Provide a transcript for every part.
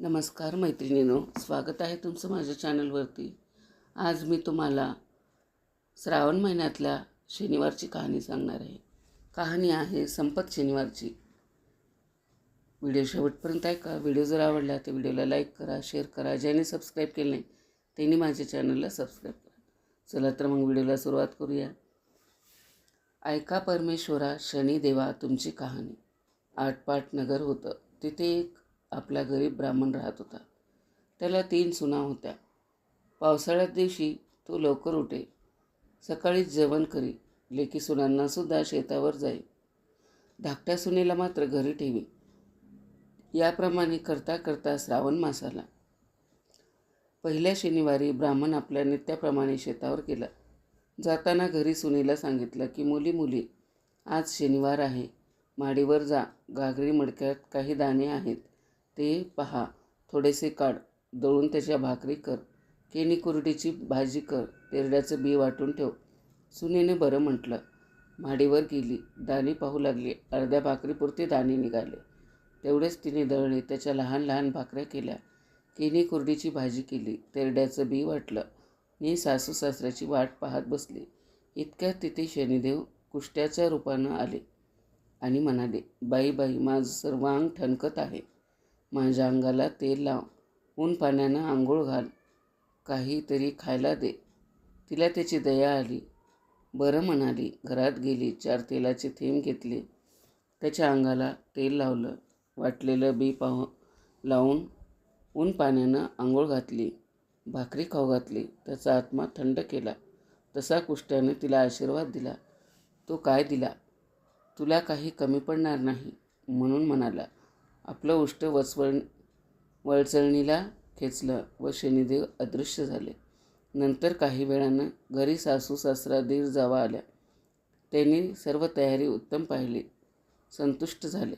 नमस्कार मैत्रिणीनो स्वागत आहे तुमचं माझ्या चॅनलवरती. आज मी तुम्हाला श्रावण महिन्यातल्या शनिवारची कहाणी सांगणार आहे. कहाणी आहे संपत शनिवारची. व्हिडिओ शेवटपर्यंत ऐका. व्हिडिओ जर आवडला तर व्हिडिओला लाईक करा शेअर करा ज्याने सबस्क्राईब केलं नाही त्यांनी माझ्या चॅनलला सबस्क्राईब करा. चला तर मग व्हिडिओला सुरुवात करूया. ऐका परमेश्वरा शनिदेवा तुमची कहाणी. आटपाट नगर होतं. तिथे एक आपला गरीब ब्राह्मण राहत होता. त्याला तीन सुना होत्या. पावसाळ्यात दिवशी तो लवकर उठे. सकाळीच जेवण करी. लेकी सुनांनासुद्धा शेतावर जाई. धाकट्या सुनेला मात्र घरी ठेवी. याप्रमाणे करता करता श्रावण मास आला. पहिल्या शनिवारी ब्राह्मण आपल्या नित्याप्रमाणे शेतावर गेला. जाताना घरी सुनेला सांगितलं की मुली मुली आज शनिवार आहे. माडीवर जा. घागरी मडक्यात काही दाणे आहेत. ते पहा. थोडेसे काढ. दळून त्याच्या भाकरी कर. केणी कुरडीची भाजी कर. तेरड्याचं बी वाटून ठेव. सुनेने बरं म्हटलं. माडीवर गेली. दाणी पाहू लागली. अर्ध्या भाकरीपुरते दाणे निघाले. तेवढेच तिने दळले. त्याच्या लहान लहान भाकऱ्या केल्या. केणी कुरडीची भाजी केली. तेरड्याचं बी वाटलं. मी सासू सासऱ्याची वाट पाहत बसली. इतक्यात तिथे शनिदेव कुष्ट्याच्या रूपानं आले आणि म्हणाले बाई बाई माझं सर्वांग ठणकत आहे. माझ्या अंगाला तेल लाव. ऊन पाण्यानं आंघोळ घाल. काहीतरी खायला दे. तिला त्याची दया आली. बरं म्हणाली. घरात गेली. चार तेलाचे थेंब घेतले. त्याच्या अंगाला तेल लावलं. वाटलेलं बी पाह लावून ऊन पाण्यानं आंघोळ घातली. भाकरी खाऊ घातली. त्याचा आत्मा थंड केला. तसा कुष्ट्याने तिला आशीर्वाद दिला. तो काय दिला? तुला काही कमी पडणार नाही. म्हणून म्हणाला. आपलं उष्ट वचवळ वळचळणीला खेचलं व शनिदेव अदृश्य झाले. नंतर काही वेळानं घरी सासू सासरा दीर जावा आल्या. त्यांनी सर्व तयारी उत्तम पाहिली. संतुष्ट झाले.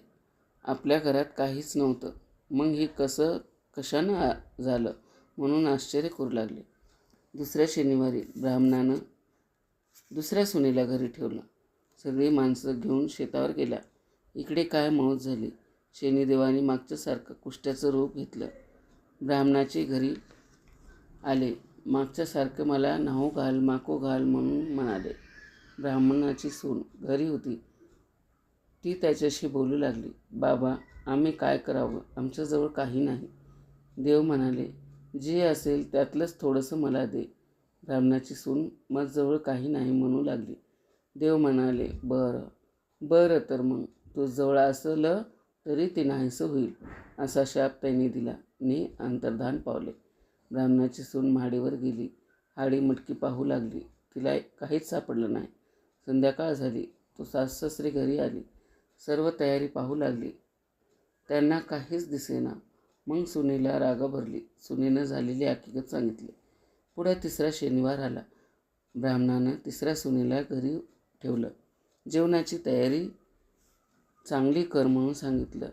आपल्या घरात काहीच नव्हतं. मग हे कसं कशानं झालं म्हणून आश्चर्य करू लागले. दुसऱ्या शनिवारी ब्राह्मणानं दुसऱ्या सुनेला घरी ठेवलं. सगळी माणसं घेऊन शेतावर गेल्या. इकडे काय मौत झाली? शनिदेवाने मागच्यासारखं कुष्ट्याचं रूप घेतलं. ब्राह्मणाचे घरी आले. मागच्यासारखं मला नाहू घाल माको घाल म्हणून म्हणाले. ब्राह्मणाची सून घरी होती. ती त्याच्याशी बोलू लागली. बाबा आम्ही काय करावं? आमच्याजवळ काही नाही. देव म्हणाले जे असेल त्यातलंच थोडंसं मला दे. ब्राह्मणाची सून माझजवळ काही नाही म्हणू लागली. देव म्हणाले बरं बरं तर मग. तू जवळ असलं तरी ते नाहीसं होईल असा शाप त्यांनी दिला. ने अंतर्धान पावले. ब्राह्मणाची सून महाडीवर गेली. हाडी मटकी पाहू लागली. तिला काहीच सापडलं नाही. संध्याकाळ झाली. तो सासरे घरी आली. सर्व तयारी पाहू लागली. त्यांना काहीच दिसेना. मग सुनेला रागा भरली. सुनेनं झालेली हकीकत सांगितली. पुढे तिसरा शनिवार आला. ब्राह्मणानं तिसऱ्या सुनेला घरी ठेवलं. जेवणाची तयारी चांगली कर म्हणून सांगितलं.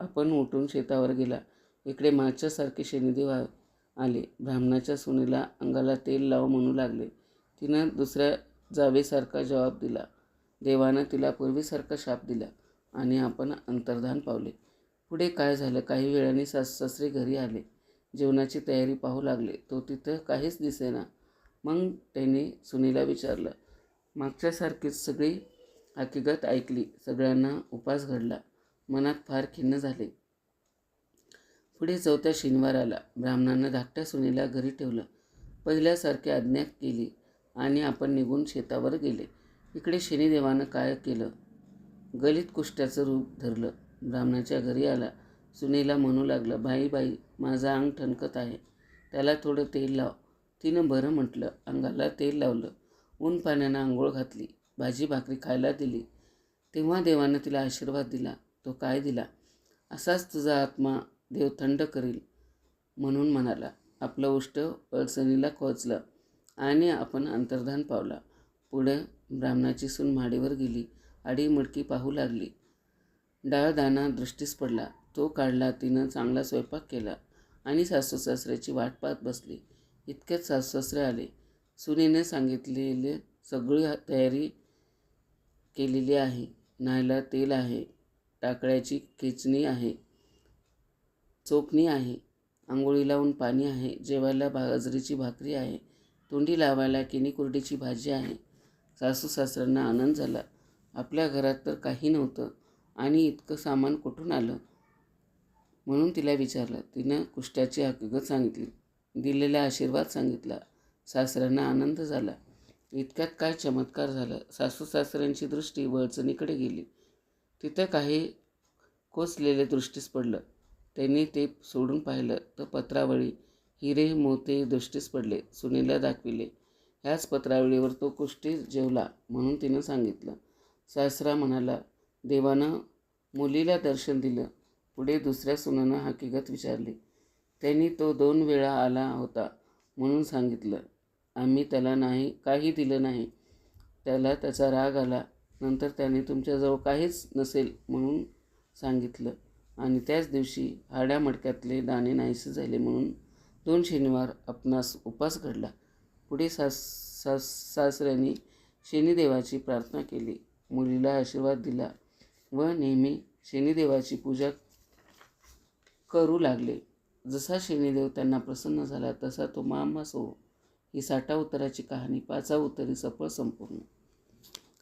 आपण उठून शेतावर गेला. इकडे मागच्यासारखे शनिदेव आले. ब्राह्मणाच्या सुनेला अंगाला तेल लाव म्हणू लागले. तिनं दुसऱ्या जावेसारखा जबाब दिला. देवानं तिला पूर्वीसारखा शाप दिला आणि आपण अंतर्धान पावले. पुढे काय झालं? काही वेळाने सास सासरे घरी आले. जेवणाची तयारी पाहू लागले. तो तिथं काहीच दिसेना. मग त्याने सुनीला विचारलं मागच्यासारखीच सगळी हकीकत ऐकली. सगळ्यांना उपास घडला. मनात फार खिन्न झाले. पुढे चौथ्या शनिवार आला ब्राह्मणानं धाकट्या सुनेला घरी ठेवलं. पहिल्यासारखी आज्ञा केली आणि आपण निघून शेतावर गेले. इकडे शनिदेवानं काय केलं? गलित कुष्ट्याचं रूप धरलं. ब्राह्मणाच्या घरी आला. सुनेला म्हणू लागलं बाई बाई माझं अंग ठणकत आहे. त्याला थोडं तेल लाव. तिनं बरं म्हटलं. अंगाला तेल लावलं. ऊन पाण्यानं आंघोळ घातली. भाजी भाकरी खायला दिली. तेव्हा देवानं तिला आशीर्वाद दिला. तो काय दिला? असाच तुझा आत्मा देव थंड करील म्हणून म्हणाला. आपलं उष्ट अडचणीला खोचलं आणि आपण अंतर्धान पावला. पुढं ब्राह्मणाची सून माडीवर गेली. आडी मडकी पाहू लागली. डाळदाणा दृष्टीस पडला. तो काढला. तिनं चांगला स्वयंपाक केला आणि सासू सासऱ्याची वाट पाहत बसली. इतक्यात सासू सासरे आले. सुनेने सांगितलेले सगळी तयारी केलेली आहे. न्हायला तेल आहे. टाकळ्याची खेचणी आहे. चोखणी आहे. आंघोळी लावून पाणी आहे. जेवायला बाजरीची भाकरी आहे. तोंडी लावायला केनी कुरडीची भाजी आहे. सासू सासऱ्यांना आनंद झाला. आपल्या घरात तर काही नव्हतं आणि इतकं सामान कुठून आलं? म्हणून तिला विचारलं. तिनं कुष्ट्याची हकीकत सांगितली. दिलेला आशीर्वाद सांगितला. सासऱ्यांना आनंद झाला. इतक्यात काय चमत्कार झाला. सासू सासऱ्यांची दृष्टी वळचणीकडे गेली. तिथं काही कोसलेले दृष्टीस पडलं. त्यांनी ते सोडून पाहिलं तर पत्रावळी हिरे मोते दृष्टीस पडले. सुनीला दाखविले. ह्याच पत्रावळीवर तो कुष्टी जेवला म्हणून तिनं सांगितलं. सासरा म्हणाला देवानं मुलीला दर्शन दिलं. पुढे दुसऱ्या सुनानं हकीकत विचारली. त्यांनी तो दोन वेळा आला होता म्हणून सांगितलं. आम्ही त्याला नाही काही दिलं नाही. त्याला त्याचा राग आला. नंतर त्याने तुमच्याजवळ काहीच नसेल म्हणून सांगितलं. आणि त्याच दिवशी हाड्या मडक्यातले दाणे नाहीसे झाले म्हणून दोन शनिवार आपणास उपास घडला. पुढे सास सास सासऱ्यांनी शनिदेवाची प्रार्थना केली. मुलीला आशीर्वाद दिला व नेहमी शनिदेवाची पूजा करू लागले. जसा शनिदेव त्यांना प्रसन्न झाला तसा तो मामास हो ही साठा उत्तराची कहाणी पाचा उत्तरी सफळ संपूर्ण.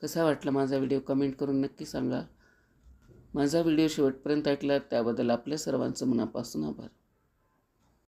कसा वाटला माझा व्हिडिओ? कमेंट करून नक्की सांगा. माझा व्हिडिओ शेवटपर्यंत ऐकला त्याबद्दल आपल्या सर्वांचं मनापासून आभार.